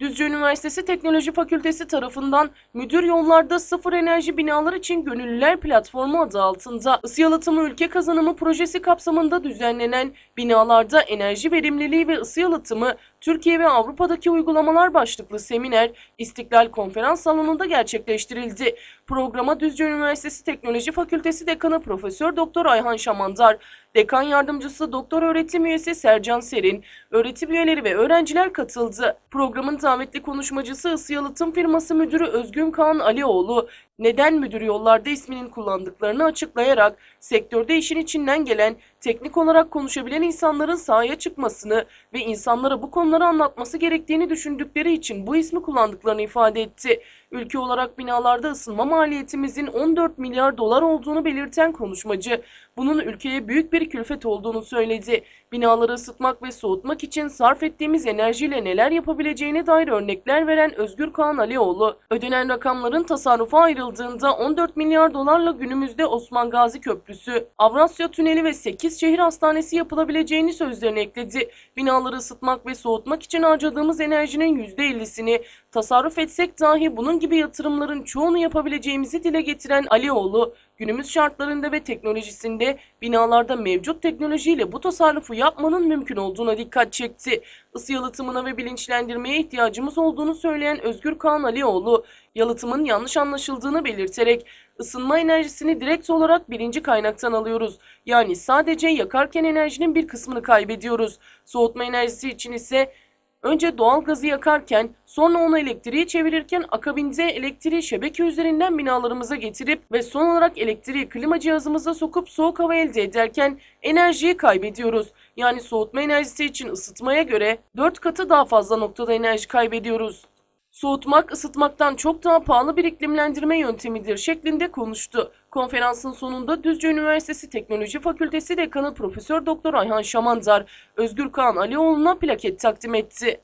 Düzce Üniversitesi Teknoloji Fakültesi tarafından Müdür Yollarda Sıfır Enerji Binalar için Gönüllüler Platformu adı altında. Isı yalıtımı ülke kazanımı projesi kapsamında düzenlenen binalarda enerji verimliliği ve ısı yalıtımı Türkiye ve Avrupa'daki uygulamalar başlıklı seminer İstiklal Konferans Salonu'nda gerçekleştirildi. Programa Düzce Üniversitesi Teknoloji Fakültesi Dekanı Profesör Doktor Ayhan Şamandar, Dekan Yardımcısı Doktor Öğretim Üyesi Sercan Serin, öğretim üyeleri ve öğrenciler katıldı. Programın davetli konuşmacısı Isı Yalıtım Firması Müdürü Özgün Kaan Alioğlu, neden müdür yollarda isminin kullandıklarını açıklayarak sektörde işin içinden gelen, teknik olarak konuşabilen insanların sahaya çıkmasını ve insanlara bu konuları anlatması gerektiğini düşündükleri için bu ismi kullandıklarını ifade etti. Ülke olarak binalarda ısınma maliyetimizin 14 milyar dolar olduğunu belirten konuşmacı, bunun ülkeye büyük bir külfet olduğunu söyledi. Binaları ısıtmak ve soğutmak için sarf ettiğimiz enerjiyle neler yapabileceğine dair örnekler veren Özgür Kaan Alioğlu, ödenen rakamların tasarrufa ayrıldığında 14 milyar dolarla günümüzde Osman Gazi Köprüsü, Avrasya Tüneli ve 8 şehir hastanesi yapılabileceğini sözlerine ekledi. Binaları ısıtmak ve soğutmak için harcadığımız enerjinin %50'sini tasarruf etsek dahi bunun gibi yatırımların çoğunu yapabileceğimizi dile getiren Alioğlu, günümüz şartlarında ve teknolojisinde binalarda mevcut teknolojiyle bu tasarrufu yapmanın mümkün olduğuna dikkat çekti. Isı yalıtımına ve bilinçlendirmeye ihtiyacımız olduğunu söyleyen Özgür Kaan Alioğlu, yalıtımın yanlış anlaşıldığını belirterek ısınma enerjisini direkt olarak birinci kaynaktan alıyoruz. Yani sadece yakarken enerjinin bir kısmını kaybediyoruz. Soğutma enerjisi için ise Önce doğal gazı yakarken, sonra onu elektriğe çevirirken akabinde elektriği şebeke üzerinden binalarımıza getirip ve son olarak elektriği klima cihazımıza sokup soğuk hava elde ederken enerjiyi kaybediyoruz. Yani soğutma enerjisi için ısıtmaya göre 4 katı daha fazla noktada enerji kaybediyoruz. Soğutmak ısıtmaktan çok daha pahalı bir iklimlendirme yöntemidir şeklinde konuştu. Konferansın sonunda Düzce Üniversitesi Teknoloji Fakültesi Dekanı Profesör Doktor Ayhan Şamandar, Özgür Kaan Alioğlu'na plaket takdim etti.